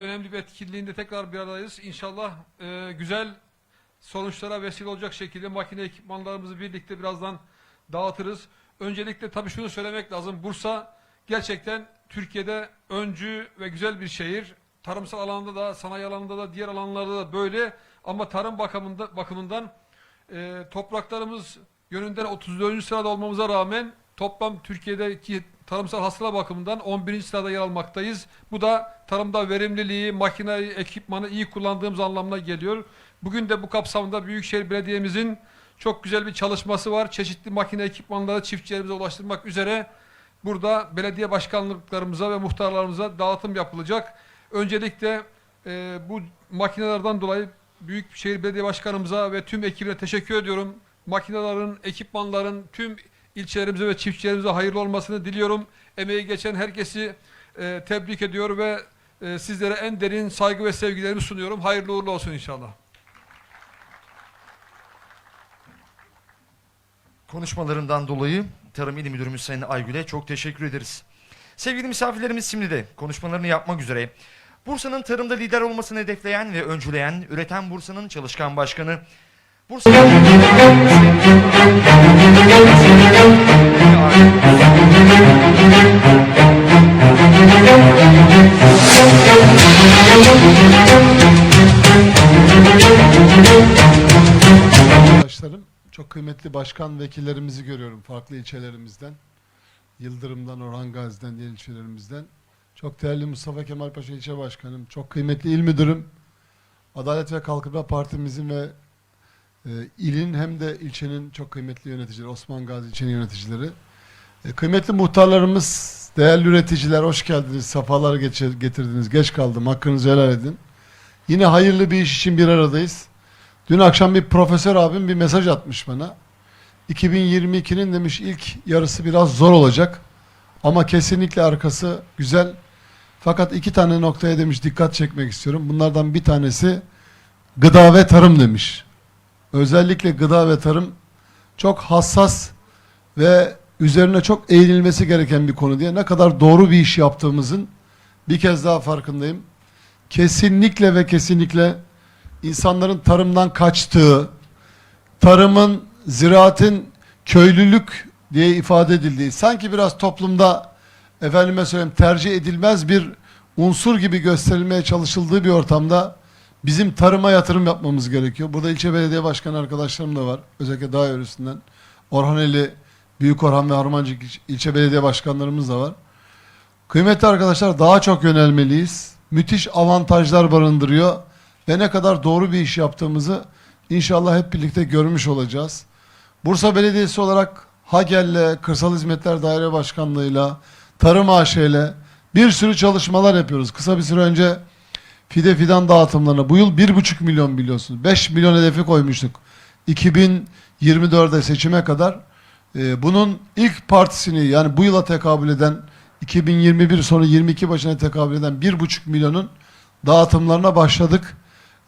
önemli bir etkinliğinde tekrar bir aradayız. İnşallah e, güzel sonuçlara vesile olacak şekilde makine ekipmanlarımızı birlikte birazdan dağıtırız. Öncelikle tabii şunu söylemek lazım. Bursa gerçekten Türkiye'de öncü ve güzel bir şehir. Tarımsal alanda da, sanayi alanında da, diğer alanlarda da böyle. Ama tarım bakımında, bakımından e, topraklarımız yönünden 34. sırada olmamıza rağmen toplam Türkiye'deki tarımsal hasıla bakımından 11. sırada yer almaktayız. Bu da tarımda verimliliği, makineyi, ekipmanı iyi kullandığımız anlamına geliyor. Bugün de bu kapsamda Büyükşehir Belediye'mizin çok güzel bir çalışması var. Çeşitli makine ekipmanları çiftçilerimize ulaştırmak üzere burada belediye başkanlıklarımıza ve muhtarlarımıza dağıtım yapılacak. Öncelikle e, bu makinelerden dolayı Büyükşehir Belediye Başkanımıza ve tüm ekibine teşekkür ediyorum. Makinelerin, ekipmanların tüm ilçelerimize ve çiftçilerimize hayırlı olmasını diliyorum. Emeği geçen herkesi e, tebrik ediyor ve e, sizlere en derin saygı ve sevgilerimi sunuyorum. Hayırlı uğurlu olsun inşallah. Konuşmalarından dolayı Tarım İl Müdürümüz Sayın Aygül'e çok teşekkür ederiz. Sevgili misafirlerimiz şimdi de konuşmalarını yapmak üzere Bursa'nın tarımda lider olmasını hedefleyen ve öncüleyen Üreten Bursa'nın çalışkan başkanı Bursa Arkadaşlarım, çok kıymetli başkan vekillerimizi görüyorum farklı ilçelerimizden. Yıldırım'dan, Orhan Gazi'den, diğer ilçelerimizden. Çok değerli Mustafa Kemal Paşa ilçe başkanım, çok kıymetli il müdürüm, Adalet ve Kalkınma Partimizin ve e, ilin hem de ilçenin çok kıymetli yöneticileri, Osman Gazi ilçenin yöneticileri. E, kıymetli muhtarlarımız, değerli üreticiler hoş geldiniz, safalar getirdiniz, geç kaldım, hakkınızı helal edin. Yine hayırlı bir iş için bir aradayız. Dün akşam bir profesör abim bir mesaj atmış bana. 2022'nin demiş ilk yarısı biraz zor olacak. Ama kesinlikle arkası güzel. Fakat iki tane noktaya demiş dikkat çekmek istiyorum. Bunlardan bir tanesi gıda ve tarım demiş. Özellikle gıda ve tarım çok hassas ve üzerine çok eğililmesi gereken bir konu diye ne kadar doğru bir iş yaptığımızın bir kez daha farkındayım. Kesinlikle ve kesinlikle insanların tarımdan kaçtığı, tarımın, ziraatin köylülük diye ifade edildiği, sanki biraz toplumda efendime söyleyeyim tercih edilmez bir unsur gibi gösterilmeye çalışıldığı bir ortamda bizim tarıma yatırım yapmamız gerekiyor. Burada ilçe belediye başkanı arkadaşlarım da var. Özellikle dağ yörüsünden. Orhaneli, Büyük Orhan ve Harmancık il- ilçe belediye başkanlarımız da var. Kıymetli arkadaşlar daha çok yönelmeliyiz. Müthiş avantajlar barındırıyor ve ne kadar doğru bir iş yaptığımızı inşallah hep birlikte görmüş olacağız. Bursa Belediyesi olarak HAGEL'le, Kırsal Hizmetler Daire Başkanlığı'yla, Tarım AŞ'yle bir sürü çalışmalar yapıyoruz. Kısa bir süre önce fide fidan dağıtımlarına bu yıl 1,5 milyon biliyorsunuz. 5 milyon hedefi koymuştuk. 2024'de seçime kadar. Ee, bunun ilk partisini yani bu yıla tekabül eden 2021 sonu 22 başına tekabül eden 1,5 milyonun dağıtımlarına başladık.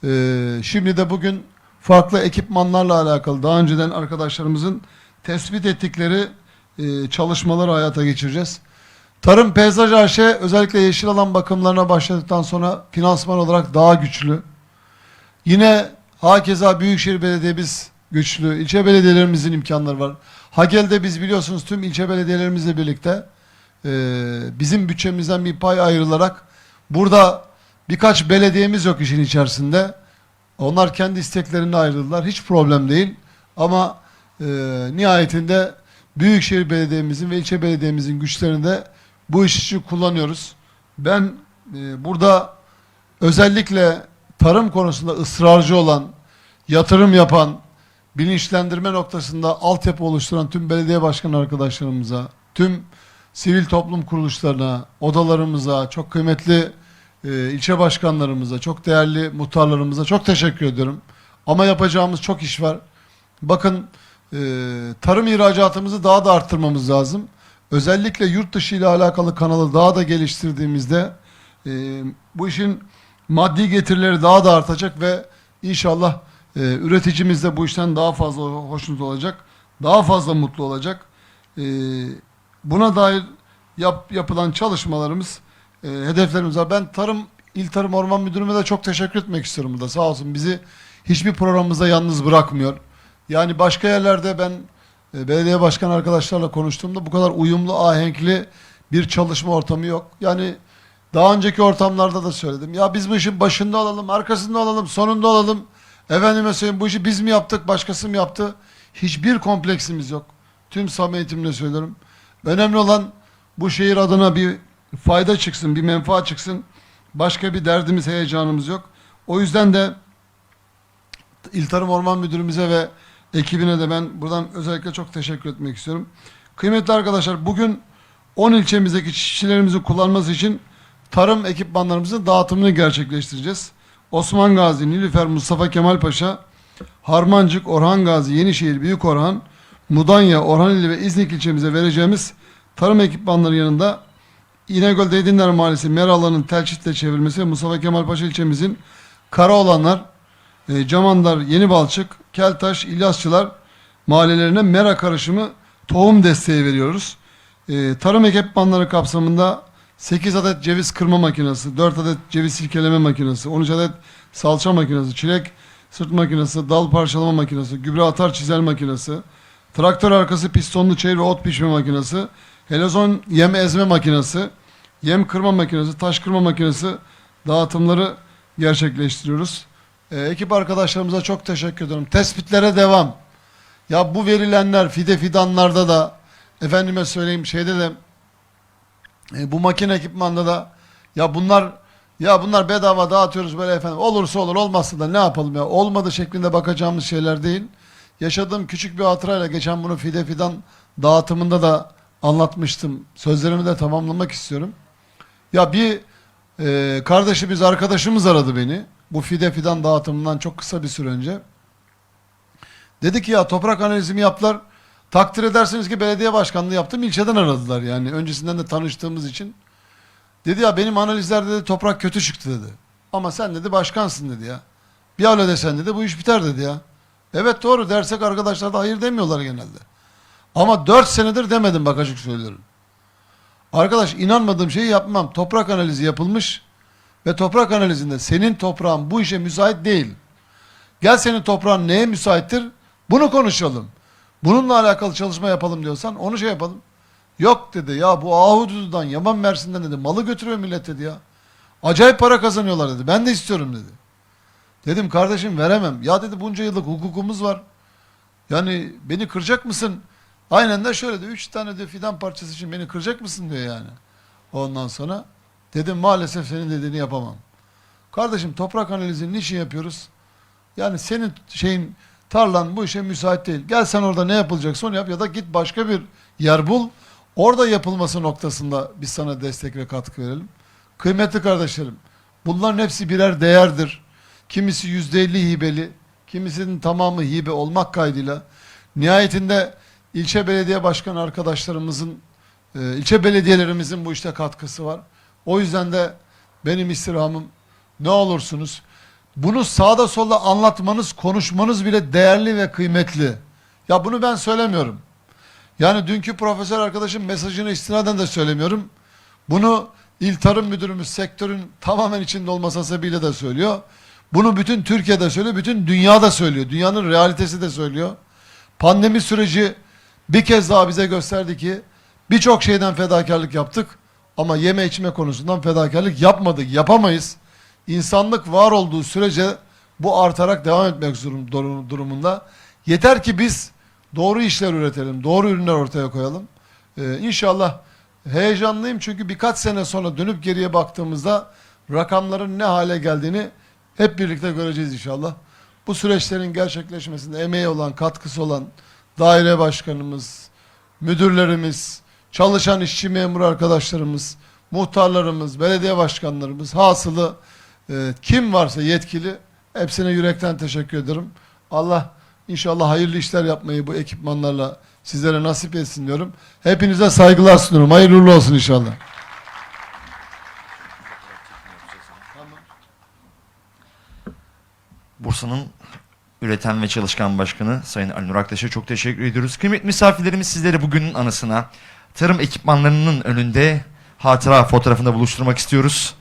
Ee, şimdi de bugün farklı ekipmanlarla alakalı daha önceden arkadaşlarımızın tespit ettikleri e, çalışmaları hayata geçireceğiz. Tarım Peyzaj AŞ özellikle yeşil alan bakımlarına başladıktan sonra finansman olarak daha güçlü. Yine hakeza Büyükşehir Belediye'miz güçlü. ilçe belediyelerimizin imkanları var. Hagel'de biz biliyorsunuz tüm ilçe belediyelerimizle birlikte e, bizim bütçemizden bir pay ayrılarak burada birkaç belediyemiz yok işin içerisinde. Onlar kendi isteklerine ayrıldılar. Hiç problem değil. Ama e, nihayetinde Büyükşehir Belediye'mizin ve ilçe belediyemizin güçlerini de bu iş için kullanıyoruz. Ben e, burada özellikle tarım konusunda ısrarcı olan, yatırım yapan, bilinçlendirme noktasında altyapı oluşturan tüm belediye başkan arkadaşlarımıza, tüm sivil toplum kuruluşlarına, odalarımıza, çok kıymetli e, ilçe başkanlarımıza, çok değerli muhtarlarımıza çok teşekkür ediyorum. Ama yapacağımız çok iş var. Bakın e, tarım ihracatımızı daha da arttırmamız lazım. Özellikle yurt dışı ile alakalı kanalı daha da geliştirdiğimizde e, bu işin maddi getirileri daha da artacak ve inşallah e, üreticimiz de bu işten daha fazla hoşnut olacak. Daha fazla mutlu olacak. E, buna dair yap, yapılan çalışmalarımız, e, hedeflerimiz var. Ben tarım İl Tarım Orman Müdürü'me de çok teşekkür etmek istiyorum burada. Sağ olsun bizi hiçbir programımızda yalnız bırakmıyor. Yani başka yerlerde ben e, belediye başkan arkadaşlarla konuştuğumda bu kadar uyumlu, ahenkli bir çalışma ortamı yok. Yani daha önceki ortamlarda da söyledim. Ya biz bu işin başında olalım, arkasında olalım, sonunda olalım. Efendime söyleyeyim bu işi biz mi yaptık, başkası mı yaptı? Hiçbir kompleksimiz yok. Tüm samimiyetimle söylüyorum. Önemli olan bu şehir adına bir fayda çıksın, bir menfaat çıksın. Başka bir derdimiz, heyecanımız yok. O yüzden de İl Tarım Orman Müdürümüze ve ekibine de ben buradan özellikle çok teşekkür etmek istiyorum. Kıymetli arkadaşlar bugün 10 ilçemizdeki çiftçilerimizin kullanması için tarım ekipmanlarımızın dağıtımını gerçekleştireceğiz. Osman Gazi, Nilüfer, Mustafa Kemal Paşa, Harmancık, Orhan Gazi, Yenişehir, Büyük Orhan, Mudanya, Orhaneli ve İznik ilçemize vereceğimiz tarım ekipmanları yanında İnegöl Deydinler Mahallesi Meralan'ın telçitle çevrilmesi ve Mustafa Kemal Paşa ilçemizin Karaoğlanlar, e, Camandar, Yeni Balçık, Keltaş, İlyasçılar mahallelerine mera karışımı tohum desteği veriyoruz. E, tarım ekipmanları kapsamında 8 adet ceviz kırma makinesi, 4 adet ceviz silkeleme makinesi, 13 adet salça makinesi, çilek sırt makinesi, dal parçalama makinesi, gübre atar çizel makinesi, traktör arkası pistonlu çayır ve ot pişme makinesi, helezon yem ezme makinesi, yem kırma makinesi, taş kırma makinesi dağıtımları gerçekleştiriyoruz. Ee, ekip arkadaşlarımıza çok teşekkür ediyorum. Tespitlere devam. Ya bu verilenler fide fidanlarda da efendime söyleyeyim şeyde de e, bu makine ekipmanda da ya bunlar ya bunlar bedava dağıtıyoruz böyle efendim. Olursa olur olmazsa da ne yapalım ya. Olmadı şeklinde bakacağımız şeyler değil. Yaşadığım küçük bir hatırayla geçen bunu fide fidan dağıtımında da anlatmıştım. Sözlerimi de tamamlamak istiyorum. Ya bir e, kardeşimiz, arkadaşımız aradı beni. Bu fide fidan dağıtımından çok kısa bir süre önce. Dedi ki ya toprak analizimi yaptılar. Takdir edersiniz ki belediye başkanlığı yaptım. ilçeden aradılar yani. Öncesinden de tanıştığımız için. Dedi ya benim analizlerde dedi toprak kötü çıktı dedi. Ama sen dedi başkansın dedi ya. Bir alo desen dedi bu iş biter dedi ya. Evet doğru dersek arkadaşlar da hayır demiyorlar genelde. Ama 4 senedir demedim bak açık söylüyorum. Arkadaş inanmadığım şeyi yapmam. Toprak analizi yapılmış ve toprak analizinde senin toprağın bu işe müsait değil. Gel senin toprağın neye müsaittir? Bunu konuşalım. Bununla alakalı çalışma yapalım diyorsan onu şey yapalım. Yok dedi ya bu Ahududu'dan Yaman Mersin'den dedi malı götürüyor millet dedi ya. Acayip para kazanıyorlar dedi. Ben de istiyorum dedi. Dedim kardeşim veremem. Ya dedi bunca yıllık hukukumuz var. Yani beni kıracak mısın? Aynen de şöyle de üç tane de fidan parçası için beni kıracak mısın diyor yani. Ondan sonra dedim maalesef senin dediğini yapamam. Kardeşim toprak analizini niçin yapıyoruz? Yani senin şeyin tarlan bu işe müsait değil. Gel sen orada ne yapılacaksa onu yap ya da git başka bir yer bul. Orada yapılması noktasında biz sana destek ve katkı verelim. Kıymetli kardeşlerim, bunların hepsi birer değerdir. Kimisi yüzde elli hibeli, kimisinin tamamı hibe olmak kaydıyla. Nihayetinde ilçe belediye başkan arkadaşlarımızın, e, ilçe belediyelerimizin bu işte katkısı var. O yüzden de benim istirhamım ne olursunuz bunu sağda solda anlatmanız, konuşmanız bile değerli ve kıymetli. Ya bunu ben söylemiyorum. Yani dünkü profesör arkadaşım mesajını istinaden de söylemiyorum. Bunu İl Tarım Müdürümüz sektörün tamamen içinde olmasa sebebiyle de söylüyor. Bunu bütün Türkiye'de söylüyor, bütün dünyada söylüyor. Dünyanın realitesi de söylüyor. Pandemi süreci bir kez daha bize gösterdi ki birçok şeyden fedakarlık yaptık ama yeme içme konusundan fedakarlık yapmadık, yapamayız. İnsanlık var olduğu sürece bu artarak devam etmek durum- durum- durumunda. Yeter ki biz doğru işler üretelim, doğru ürünler ortaya koyalım. Ee, inşallah heyecanlıyım çünkü birkaç sene sonra dönüp geriye baktığımızda rakamların ne hale geldiğini hep birlikte göreceğiz inşallah. Bu süreçlerin gerçekleşmesinde emeği olan, katkısı olan daire başkanımız, müdürlerimiz, çalışan işçi memur arkadaşlarımız, muhtarlarımız, belediye başkanlarımız, hasılı e, kim varsa yetkili hepsine yürekten teşekkür ederim. Allah inşallah hayırlı işler yapmayı bu ekipmanlarla sizlere nasip etsin diyorum. Hepinize saygılar sunuyorum. Hayırlı olsun inşallah. Bursa'nın üreten ve çalışkan başkanı Sayın Ali Nur çok teşekkür ediyoruz. Kıymetli misafirlerimiz sizleri bugünün anısına tarım ekipmanlarının önünde hatıra fotoğrafında buluşturmak istiyoruz.